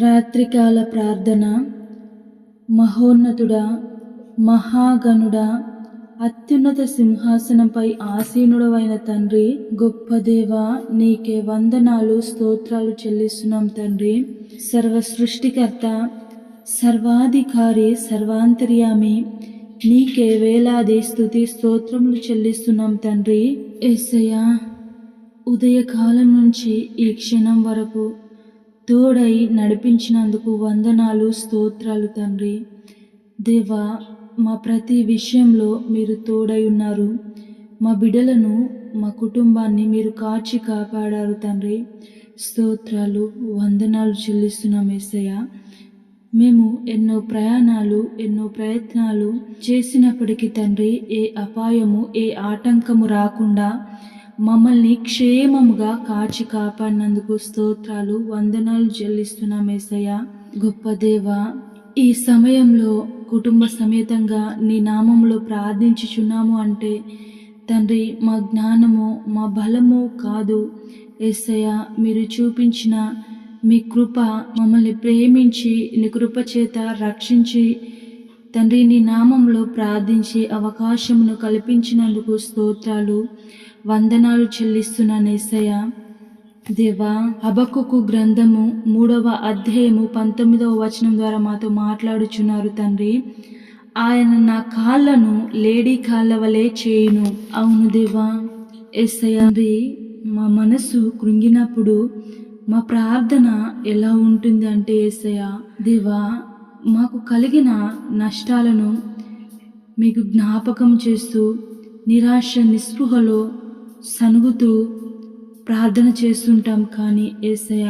రాత్రికాల ప్రార్థన. మహోన్నతుడా మహాగణుడా అత్యున్నత సింహాసనంపై ఆసీనుడవైన తండ్రి గొప్ప దేవ నీకే వందనాలు స్తోత్రాలు చెల్లిస్తున్నాం తండ్రి. సర్వ సృష్టికర్త సర్వాధికారి సర్వాంతర్యామి నీకే వేలాది స్థుతి స్తోత్రములు చెల్లిస్తున్నాం తండ్రి. ఎస్సయ్యా ఉదయకాలం నుంచి ఈ క్షణం వరకు తోడై నడిపించినందుకు వందనాలు స్తోత్రాలు తండ్రి. దేవా మా ప్రతి విషయంలో మీరు తోడై ఉన్నారు. మా బిడ్డలను మా కుటుంబాన్ని మీరు కాచి కాపాడారు తండ్రి. స్తోత్రాలు వందనాలు చెల్లిస్తున్నాం ఏసయ్య. మేము ఎన్నో ప్రయాణాలు ఎన్నో ప్రయత్నాలు చేసినప్పటికీ తండ్రి ఏ అపాయము ఏ ఆటంకము రాకుండా మమ్మల్ని క్షేమముగా కాచి కాపాడినందుకు స్తోత్రాలు వందనాలు చెల్లిస్తున్నాం ఏసయ్య. గొప్ప దేవ ఈ సమయంలో కుటుంబ సమేతంగా నీ నామంలో ప్రార్థించుచున్నాము అంటే తండ్రి మా జ్ఞానము మా బలము కాదు. ఏసయ్య మీరు చూపించిన మీ కృప మమ్మల్ని ప్రేమించి నీ కృప చేత రక్షించి తండ్రి నీ నామంలో ప్రార్థించే అవకాశమును కల్పించినందుకు స్తోత్రాలు. వందనాలు చెల్లిస్తున్నాను ఏసయ్య దేవా అబకుకు గ్రంథము మూడవ అధ్యాయము పంతొమ్మిదవ వచనం ద్వారా మాతో మాట్లాడుచున్నారు తండ్రి. ఆయన నా కాళ్ళను లేడీ కాళ్ళ వలె చేయును. అవును దేవా ఎస్ఐ మా మనసు కృంగినప్పుడు మా ప్రార్థన ఎలా ఉంటుంది అంటే ఏసయ్య దేవా మాకు కలిగిన నష్టాలను మీకు జ్ఞాపకం చేస్తూ నిరాశ నిస్పృహలో సనుగుతూ ప్రార్థన చేస్తుంటాం కానీ ఏసయ్య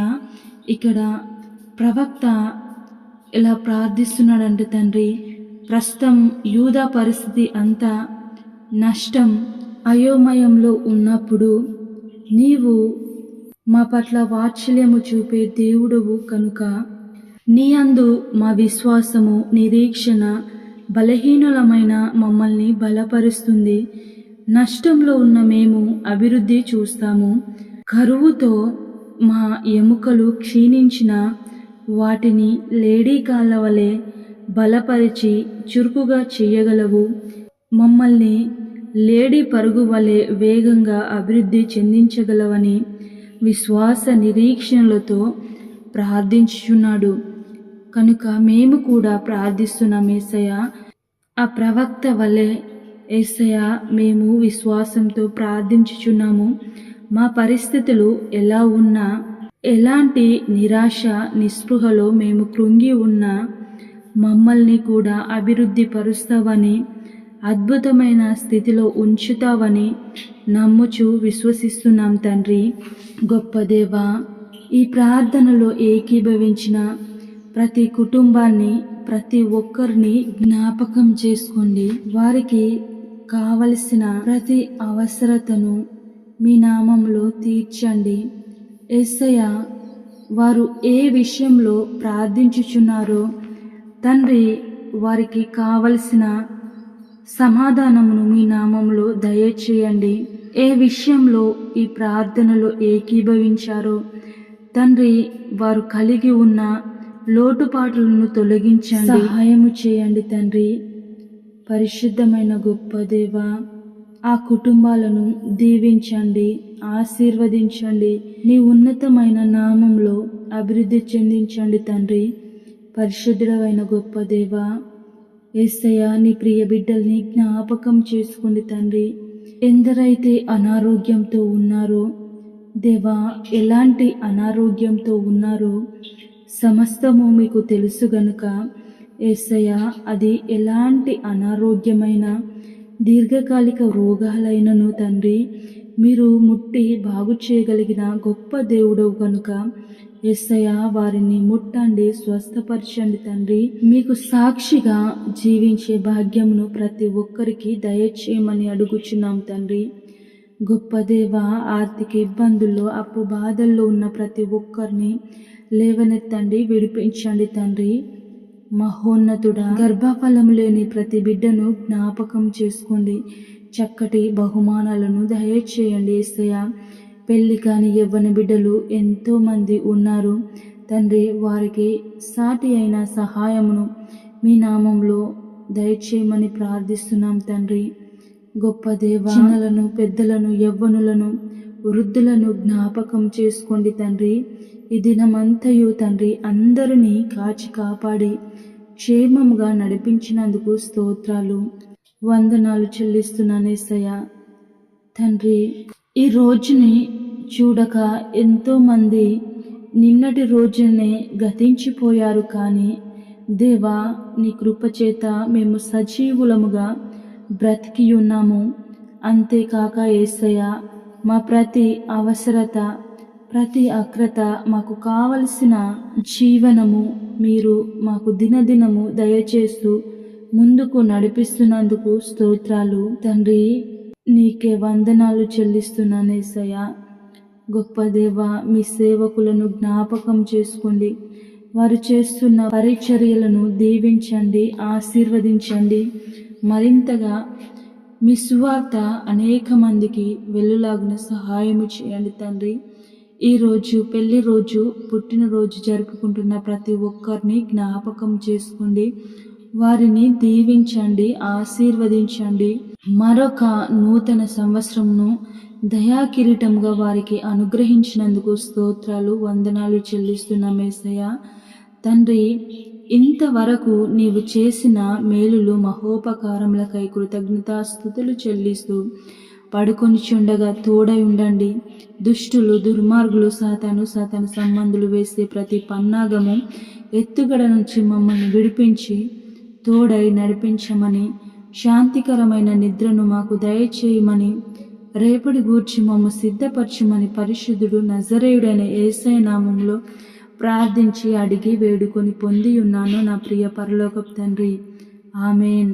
ఇక్కడ ప్రవక్త ఇలా ప్రార్థిస్తున్నాడంటే తండ్రి ప్రస్తుతం యూదా పరిస్థితి అంతా నష్టం అయోమయంలో ఉన్నప్పుడు నీవు మా పట్ల వాత్సల్యము చూపే దేవుడవు కనుక నీ అందు మా విశ్వాసము నిరీక్షణ బలహీనులమైన మమ్మల్ని బలపరుస్తుంది. నష్టంలో ఉన్న మేము అభివృద్ధి చూస్తాము. కరువుతో మా ఎముకలు క్షీణించిన వాటిని లేడీ కాళ్ళ వలె బలపరిచి చురుకుగా చేయగలవు. మమ్మల్ని లేడీ పరుగు వలె వేగంగా అభివృద్ధి చెందించగలవని విశ్వాస నిరీక్షణలతో ప్రార్థించుచున్నాడు. కనుక మేము కూడా ప్రార్థిస్తున్న ఏసయ్య. ఆ ప్రవక్త వలె ఏసయ్య మేము విశ్వాసంతో ప్రార్థించుచున్నాము. మా పరిస్థితులు ఎలా ఉన్నా ఎలాంటి నిరాశ నిస్పృహలో మేము కృంగి ఉన్నా మమ్మల్ని కూడా అభివృద్ధి పరుస్తావని అద్భుతమైన స్థితిలో ఉంచుతావని నమ్ముచు విశ్వసిస్తున్నాం తండ్రి. గొప్ప దేవా ఈ ప్రార్థనలో ఏకీభవించిన ప్రతి కుటుంబాన్ని ప్రతి ఒక్కరిని జ్ఞాపకం చేసుకోండి. వారికి కావలసిన ప్రతి అవసరతను మీ నామంలో తీర్చండి. ఎస్సయ వారు ఏ విషయంలో ప్రార్థించుచున్నారో తండ్రి వారికి కావలసిన సమాధానమును మీ నామంలో దయచేయండి. ఏ విషయంలో ఈ ప్రార్థనలో ఏకీభవించారో తండ్రి వారు కలిగి ఉన్న లోటుపాట్లను తొలగించండి. సహాయము చేయండి తండ్రి. పరిశుద్ధమైన గొప్ప దేవ ఆ కుటుంబాలను దీవించండి ఆశీర్వదించండి నీ ఉన్నతమైన నామంలో అభివృద్ధి చెందించండి తండ్రి. పరిశుద్ధుడమైన గొప్ప దేవ ఏసయ్య నీ ప్రియ బిడ్డల్ని జ్ఞాపకం చేసుకోండి తండ్రి. ఎందరైతే అనారోగ్యంతో ఉన్నారో దేవా ఎలాంటి అనారోగ్యంతో ఉన్నారో సమస్తము మీకు తెలుసు గనుక ఏసయ్య అది ఎలాంటి అనారోగ్యమైన దీర్ఘకాలిక రోగాలైనను తండ్రి మీరు ముట్టి బాగు చేయగలిగిన గొప్ప దేవుడవు కనుక ఎస్సయ్య వారిని ముట్టండి స్వస్థపరచండి తండ్రి. మీకు సాక్షిగా జీవించే భాగ్యమును ప్రతి ఒక్కరికి దయచేయమని అడుగుచున్నాం తండ్రి. గొప్ప దేవ ఆర్థిక ఇబ్బందుల్లో అప్పు బాధల్లో ఉన్న ప్రతి ఒక్కరిని లేవనెత్తండి విడిపించండి తండ్రి. మహోన్నతుడా. గర్భఫలం లేని ప్రతి బిడ్డను జ్ఞాపకం చేసుకోండి. చక్కటి బహుమానాలను దయచేయండి ఏసయ్య. పెళ్ళి కాని యవ్వన బిడ్డలు ఎంతోమంది ఉన్నారు. తండ్రి వారికి సాటి అయిన సహాయమును మీ నామంలో దయచేయమని ప్రార్థిస్తున్నాం తండ్రి. గొప్ప దేవ చిన్నలను పెద్దలను యవ్వనులను వృద్ధులను జ్ఞాపకం చేసుకోండి తండ్రి. ఈ దినమంతయు తండ్రి అందరినీ కాచి కాపాడి క్షేమముగా నడిపించినందుకు స్తోత్రాలు. వందనాలు చెల్లిస్తున్నానేసయ్య తండ్రి ఈ రోజుని చూడక ఎంతోమంది నిన్నటి రోజునే గతించిపోయారు కానీ దేవా నీ కృపచేత మేము సజీవులముగా బ్రతికి ఉన్నాము. అంతేకాక ఏసయ్య మా ప్రతి అవసరత ప్రతి అక్రత మాకు కావలసిన జీవనము మీరు మాకు దినదినము దయచేస్తూ ముందుకు నడిపిస్తున్నందుకు స్తోత్రాలు. తండ్రి నీకే వందనాలు చెల్లిస్తున్నానేసయ్య గొప్ప దేవ మీ సేవకులను జ్ఞాపకం చేసుకోండి. వారు చేస్తున్న పరిచర్యలను దీవించండి ఆశీర్వదించండి. మరింతగా మీ సువార్త అనేక మందికి వెళ్ళులాగిన సహాయము చేయండి తండ్రి. ఈరోజు పెళ్ళి రోజు పుట్టినరోజు జరుపుకుంటున్న ప్రతి ఒక్కరిని జ్ఞాపకం చేసుకోండి. వారిని దీవించండి ఆశీర్వదించండి. మరొక నూతన సంవత్సరంను దయాకిరీటంగా వారికి అనుగ్రహించినందుకు స్తోత్రాలు వందనాలు చెల్లిస్తున్న మేసయ్య తండ్రి ఇంతవరకు నీవు చేసిన మేలులు మహోపకారములకై కృతజ్ఞతాస్థుతులు చెల్లిస్తూ పడుకొని చుండగా తోడై ఉండండి. దుష్టులు దుర్మార్గులు సాతాను సాతాను సంబంధులు వేసే ప్రతి పన్నాగము ఎత్తుగడ నుంచి మమ్మల్ని విడిపించి తోడై నడిపించమని శాంతికరమైన నిద్రను మాకు దయచేయమని రేపటి గూర్చి మమ్మ సిద్ధపరచమని పరిశుద్ధుడు నజరేయుడైన ఏసై నామంలో ప్రార్థించి అడిగి వేడుకొని పొంది ఉన్నాను నా ప్రియ పరలోకపు తండ్రి. ఆమెన్.